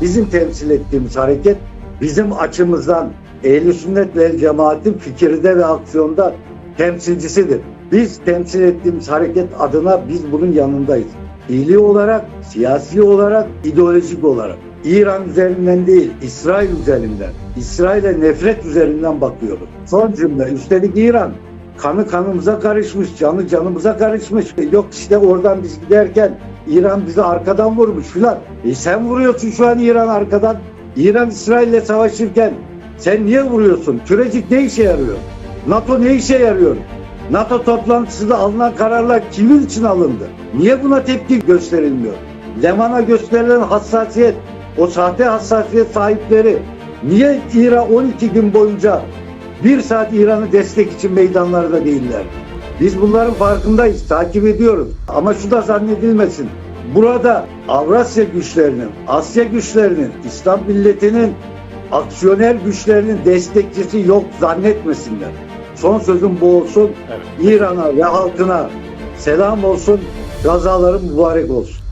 bizim temsil ettiğimiz hareket bizim açımızdan ehl sünnet ve cemaatin fikirde ve aksiyonda temsilcisidir. Biz temsil ettiğimiz hareket adına biz bunun yanındayız. Dili olarak, siyasi olarak, ideolojik olarak. İran üzerinden değil, İsrail üzerinden. İsrail'e nefret üzerinden bakıyoruz. Son cümle. Üstelik İran kanı kanımıza karışmış, canı canımıza karışmış. Yok işte oradan biz giderken İran bizi arkadan vurmuş filan. E sen vuruyorsun şu an İran arkadan. İran İsrail'le savaşırken sen niye vuruyorsun? Kürecik ne işe yarıyor? NATO ne işe yarıyor? NATO toplantısında alınan kararlar kimin için alındı? Niye buna tepki gösterilmiyor? Leman'a gösterilen hassasiyet, o sahte hassasiyet sahipleri niye İran 12 gün boyunca bir saat İran'ı destek için meydanlarda değiller? Biz bunların farkındayız, takip ediyoruz. Ama şu da zannedilmesin. Burada Avrasya güçlerinin, Asya güçlerinin, İslam milletinin aksiyoner güçlerinin destekçisi yok zannetmesinler. Son sözüm bu olsun. İran'a ve halkına selam olsun. Gazaların mübarek olsun.